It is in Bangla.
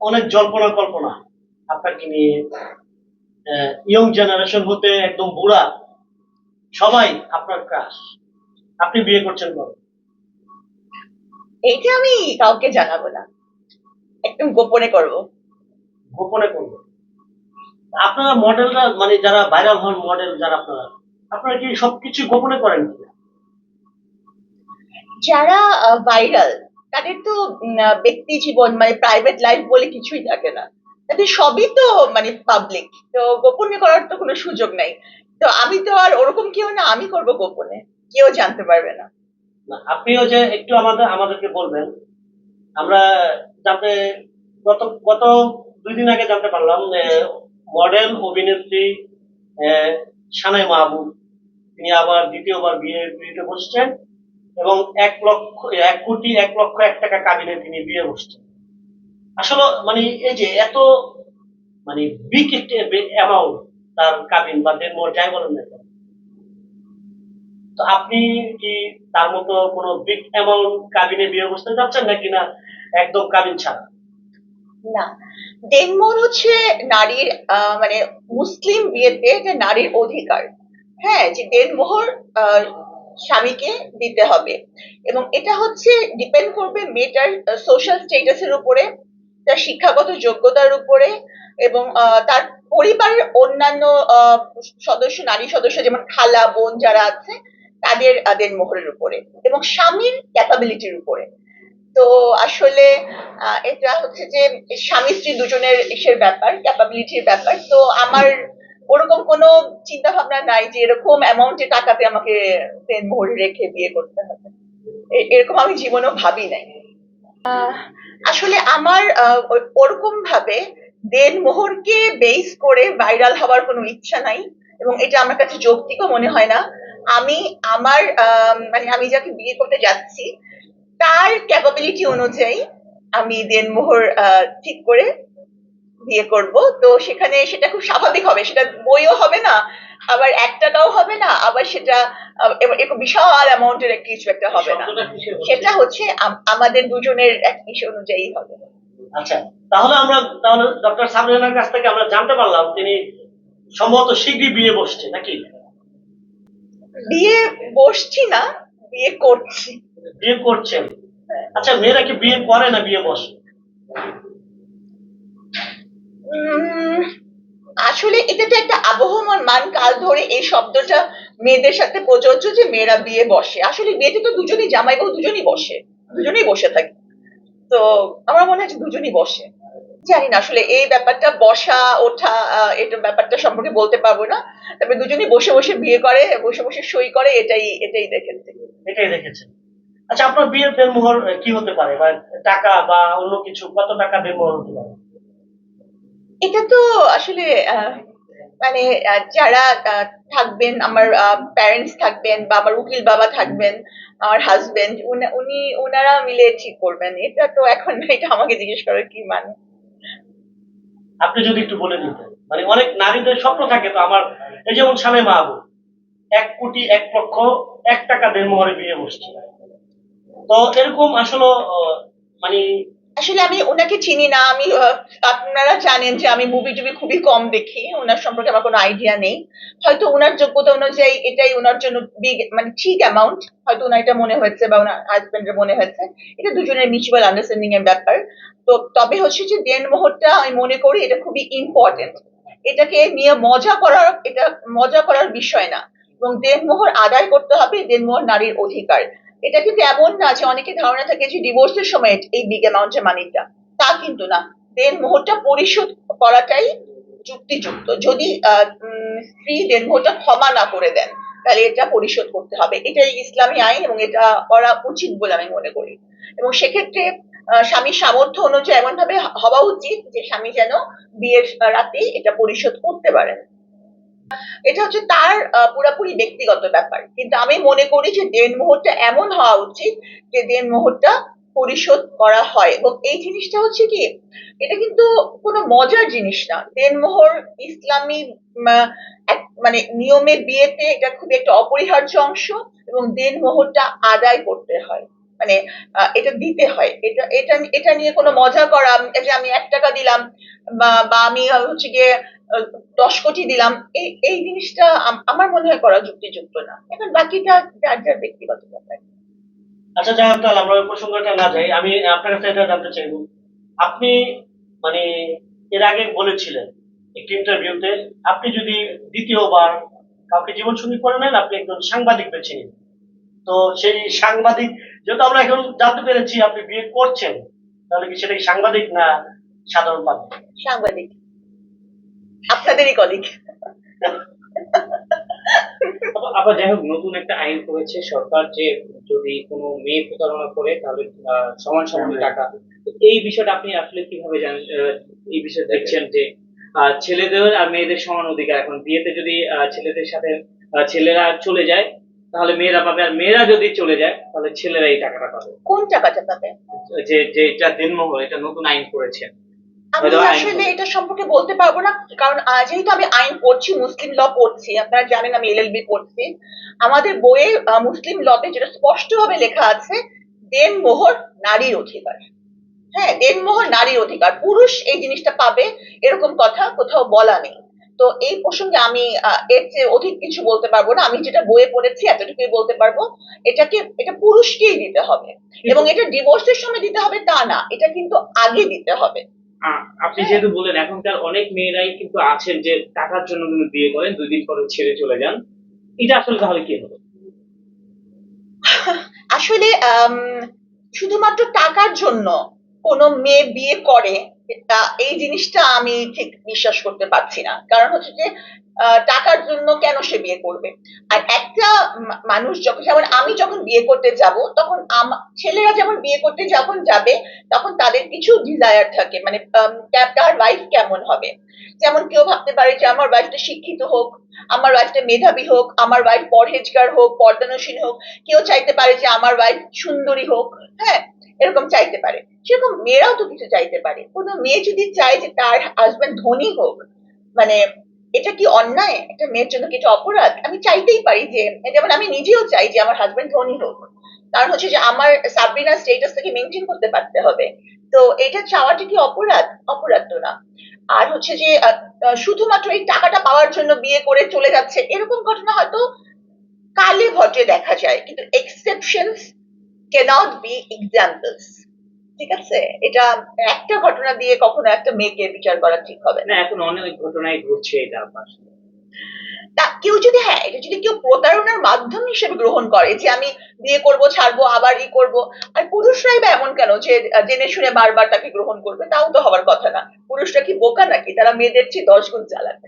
অনেক জল্পনা কল্পনা আপনাকে নিয়ে। ইয়ং জেনারেশন হতে একদম বুড়া সবাই আপনার ক্রাশ আপনি বিয়ে করছেন কবে? এইটা আমি কাউকে জানাব না। একদম গোপনে করব। গোপনে করবেন আপনারা মডেলরা মানে যারা ভাইরাল হন মডেল যারা আপনারা আপনারা কি সবকিছু গোপনে করেন কিনা? যারা ভাইরাল তাদের তো ব্যক্তি জীবন মানে প্রাইভেট লাইফ বলে কিছুই থাকে না। তাদের সবই তো মানে পাবলিক তো গোপনে করার তো কোনো সুযোগ নাই। তো আমি তো আর ওরকম কেউ না, আমি করব গোপনে। কেউ জানতে পারবে না। আপনিও যে একটু আমাদের, আমাদেরকে বলবেন, আমরা জানতে, গত গত দুই দিন আগে জানতে পারলাম যে মডেল অভিনেত্রী সানাই মাহবুব, তিনি আবার দ্বিতীয়বার বিয়ে বসছেন। এবং এক লক্ষ, এক কোটি, এক লক্ষ এক টাকা কাবিনে তিনি বিয়ে বসছেন। আসলে মানে এই যে এত মানে বিগ অ্যামাউন্ট তার কাবিন বা দেনমোহর যাই বলেন না তো আপনি কি তার মতো কোনো বিগ অ্যামাউন্ট কাবিনে বিয়ে বসতে যাচ্ছেন নাকি না একদম কাবিন ছাড়া? না। ডেনমোর হচ্ছে নারীর মানে মুসলিম বিয়েতে যে নারীর অধিকার। হ্যাঁ যে দেনমোহর স্বামীকে দিতে হবে। এবং এটা হচ্ছে ডিপেন্ড করবে মেয়েটার সোশ্যাল স্টেটাসের উপরে তার শিক্ষাগত যোগ্যতার উপরে এবং আহ, তার পরিবারের অন্যান্য আহ, সদস্য নারী সদস্য যেমন খালা বোন যারা আছে তাদের আহ, দেনমোহরের উপরে এবং স্বামীর ক্যাপাবিলিটির উপরে। তো আসলে আহ, এটা হচ্ছে যে স্বামী স্ত্রী দুজনের ইসের ব্যাপার ক্যাপাবিলিটির ব্যাপার। তো আমার ওরকম কোনো চিন্তা ভাবনা নাই যে এরকম অ্যামাউন্টের টাকাতে আমাকে দেন মোহর রেখে বিয়ে করতে হবে। এরকম আমি জীবনেও ভাবি নাই। আসলে আমার ওরকম ভাবে দেন মোহরকে বেস করে ভাইরাল হওয়ার কোনো ইচ্ছা নাই এবং এটা আমার কাছে যৌক্তিকও মনে হয় না। আমি আমার আম, মানে আমি যাকে বিয়ে করতে যাচ্ছি তার ক্যাপাবিলিটি অনুযায়ী আমি দেনমোহর আহ, ঠিক করে বিয়ে করব। তো সেখানে সেটা খুব স্বাভাবিক হবে সেটা বইও হবে না আবার এক টাকাও হবে না আবার সেটা এরকম বিশাল অ্যামাউন্টের কিছু একটা হবে না? সেটা হচ্ছে আমাদের দুজনের এক ইসে অনুযায়ী হবে। আচ্ছা তাহলে আমরা তাহলে ডক্টর সাবরিনার কাছ থেকে আমরা জানতে পারলাম তিনি সম্ভবত শীঘ্রই বিয়ে বসছে নাকি? বিয়ে বসছি না বিয়ে করছি। বিয়ে করছেন। আচ্ছা মেয়েরা কি বিয়ে করে না বিয়ে বসে? আসলে এটা তো একটা আবহমান মান, কাল ধরে এই শব্দটা মেয়েদের সাথে প্রযোজ্য যে মেয়েরা বিয়ে বসে। আসলে বিয়েতে তো দুজনই জামাই বউ, দুজনই বসে। দুজনেই বসে থাকে। তো আমার মনে হয় দুজনই বসে। জানি না, আসলে এই ব্যাপারটা বসা, ওঠা এটা ব্যাপারটা সম্পর্কে বলতে পারব না। তবে দুজনই বসে বসে বিয়ে করে, বসে বসে সই করে, এটাই এটাই দেখেছি। এটাই দেখেছেন আচ্ছা আপনার বিয়ের দেনমোহর কি হতে পারে? বা টাকা বা অন্য কিছু, কত টাকা দেনমোহর হতে পারে? এটা তো আসলে মানে যারা থাকবেন, আমার প্যারেন্টস থাকবেন বা আমার উকিল বাবা থাকবেন, আমার হাজবেন্ড উনি ওনারা মিলে ঠিক করবেন। এটা তো এখন এটা আমাকে জিজ্ঞেস করার কি মানে? আপনি যদি একটু বলে দিতেন। মানে অনেক নারীদের স্বপ্ন থাকে তো আমার, এই যেমন স্বামী মাহবুব, এক কোটি, এক লক্ষ, এক টাকা দেনমোহরে বিয়ে বসছে। তো এরকম আসলে মানে আসলে আমি ওনাকে চিনি না, আমি আপনারা জানেন যে আমি মুভি টুভি খুবই কম দেখি, ওনার সম্পর্কে আমার কোনো আইডিয়া নেই। হয়তো ওনার যোগ্যতা অনুযায়ী এটাই ওনার জন্য বিগ মানে ঠিক অ্যামাউন্ট হয়তো ওনার এটা মনে হয়েছে বা ওনার হাজবেন্ডের মনে হয়েছে এটা দুজনের মিউচুয়াল আন্ডারস্ট্যান্ডিং এর ব্যাপার। তো তবে হচ্ছে যে দেন মোহরটা আমি মনে করি এটা খুবই ইম্পর্টেন্ট এটাকে নিয়ে মজা করার, এটা মজা করার বিষয় না। এবং দেনমোহর আদায় করতে হবে দেনমোহর নারীর অধিকার। এটা কিন্তু এমন না যে অনেকে ধারণা থাকে যে ডিভোর্সের সময় এই বিগ অ্যামাউন্টের মানিটা তা কিন্তু না। দেনমোহরটা পরিশোধ করাটাই যুক্তিযুক্ত। যদি স্ত্রী দেনমোহরটা ক্ষমা না করে দেন, তাহলে এটা পরিশোধ করতে হবে। এটাই ইসলামী আইন এবং এটা করা উচিত বলে আমি মনে করি। এবং সেক্ষেত্রে স্বামীর সামর্থ্য অনুযায়ী এমন ভাবে হওয়া উচিত যে স্বামী যেন বিয়ের রাতে এটা পরিশোধ করতে পারেন। এটা হচ্ছে তার পুরাপুরি ব্যক্তিগত ব্যাপার। কিন্তু আমি মনে করি যে দেন মোহরটা এমন হওয়া উচিত যে দেন মোহরটা পরিশোধ করা হয়। এবং এই জিনিসটা হচ্ছে কি, এটা কিন্তু কোনো মজার জিনিস না। দেনমোহর ইসলামী মানে নিয়মে বিয়েতে এটা খুবই একটা অপরিহার্য অংশ এবং দেনমোহরটা আদায় করতে হয়। মানে এটা দিতে হয়। এটা এটা এটা নিয়ে কোনো মজা করা, যে আমি এক টাকা দিলাম, বা বা আমি হচ্ছে গিয়ে দশ কোটি দিলাম, এই এই জিনিসটা আমার মনে হয় করা যুক্তিযুক্ত না। এখন বাকিটা যার যার ব্যক্তিগত ব্যাপার। আচ্ছা যাই হোক তাহলে আমরা ওই প্রসঙ্গটা না যাই। আমি আপনার কাছে এটা জানতে চাইব। আপনি মানে এর আগে বলেছিলেন একটি ইন্টারভিউতে আপনি যদি দ্বিতীয়বার কাউকে জীবন সঙ্গী করে নেন, আপনি একজন সাংবাদিক বেছে নিন। তো সেই সাংবাদিক যেহেতু আমরা এখন জানতে পেরেছি আপনি বিয়ে করছেন তাহলে কি সেটা কি সাংবাদিক না সাধারণ পাবলিক সাংবাদিক। আপনাদেরই কলিগ আবার- আবার যাই হোক নতুন একটা আইন করেছে সরকার যে যদি কোনো মেয়ে প্রতারণা করে তাহলে আহ, সমান সমান টাকা। তো এই বিষয়টা আপনি আসলে কীভাবে জানেন আহ, এই বিষয়ে দেখছেন যে আহ, ছেলেদের আর মেয়েদের সমান অধিকার। এখন বিয়েতে যদি আহ, ছেলেদের সাথে আহ, ছেলেরা চলে যায় তাহলে মেয়েরা পাবে। আর মেয়েরা যদি চলে যায় তাহলে ছেলেরা এই টাকাটা পাবে। কোন টাকাটা পাবে? যে যে এটা দিনমহল এটা নতুন আইন করেছে। আমি আসলে। এটা সম্পর্কে বলতে পারব না কারণ যেহেতু আমি আইন পড়ছি মুসলিম ল পড়ছি। আপনারা জানেন আমি এলএলবি পড়ছি। আমাদের বইয়ে মুসলিম লতে যেটা স্পষ্টভাবে লেখা আছে দেন মোহর নারীর অধিকার। হ্যাঁ দেন মোহর নারীর অধিকার। পুরুষ এই জিনিসটা পাবে এরকম কথা কোথাও বলা নেই। তো এই প্রসঙ্গে আমি এর চেয়ে অধিক কিছু বলতে পারব না। আমি যেটা বইয়ে পড়েছি এতটুকুই বলতে পারব। এটাকে এটা পুরুষকেই দিতে হবে। এবং এটা ডিভোর্সের সময় দিতে হবে তা না এটা কিন্তু আগে দিতে হবে। আপনি যেহেতু বললেন এখনকার অনেক মেয়েরাই কিন্তু আছেন যে টাকার জন্য কিন্তু বিয়ে করেন দুই দিন পরে ছেড়ে চলে যান। এটা আসলে তাহলে কি হবে? আসলে শুধুমাত্র টাকার জন্য কোনো মেয়ে বিয়ে করে এই জিনিসটা আমি ঠিক বিশ্বাস করতে পারছি না। কারণ হচ্ছে যে টাকার জন্য কেন সে বিয়ে করবে? আর একটা মানুষ যখন, যেমন আমি যখন বিয়ে করতে যাব, তখন ছেলেরা যেমন বিয়ে করতে যখন যাবে, তখন তাদের কিছু ডিজায়ার থাকে। মানে তার ওয়াইফ কেমন হবে? যেমন কেউ ভাবতে পারে যে, আমার ওয়াইফটা শিক্ষিত হোক, আমার ওয়াইফটা মেধাবী হোক, আমার ওয়াইফ পরহেজগার হোক পর্দানসীন হোক। কেউ চাইতে পারে যে, আমার ওয়াইফ সুন্দরী হোক। হ্যাঁ এরকম চাইতে পারে। সেরকম মেয়েরাও তো কিছু চাইতে পারে। কোনো মেয়ে যদি চায় যে তার হাজবেন্ড ধনী হোক মানে এটা কি অন্যায়? একটা মেয়ের জন্য কি এটা অপরাধ? আমি চাইতেই পারি যে, যেমন আমি নিজেও চাই যে আমার হাজবেন্ড ধনী হোক। কারণ হচ্ছে যে আমার সাবরিনা স্টেটাসটাকে মেনটেন করতে পারতে হবে। তো এটা চাওয়াটা কি অপরাধ? অপরাধ তো না। আর হচ্ছে যে শুধুমাত্র এই টাকাটা পাওয়ার জন্য বিয়ে করে চলে যাচ্ছে, এরকম ঘটনা হয়তো কালে ঘটে দেখা যায়। কিন্তু এক্সেপশনস ক্যানট বি এক্সাম্পলস ঠিক আছে? এটা একটা ঘটনা দিয়ে কখনো একটা মেয়েকে বিচার করা ঠিক হবে না। এখন অনেক ঘটনাই ঘটছে এটা সাথে। তা কেউ যদি হ্যাঁ এটা যদি কেউ প্রতারণার মাধ্যম হিসেবে গ্রহণ করে যে আমি বিয়ে করব ছাড়বো আবার ই করব আর পুরুষরাই বা এমন কেন যে জেনে শুনে বারবার তাকে গ্রহণ করবে তাও তো হওয়ার কথা না। পুরুষরা কি বোকা নাকি? তারা মেয়েদের চেয়ে দশ গুণ চালাবে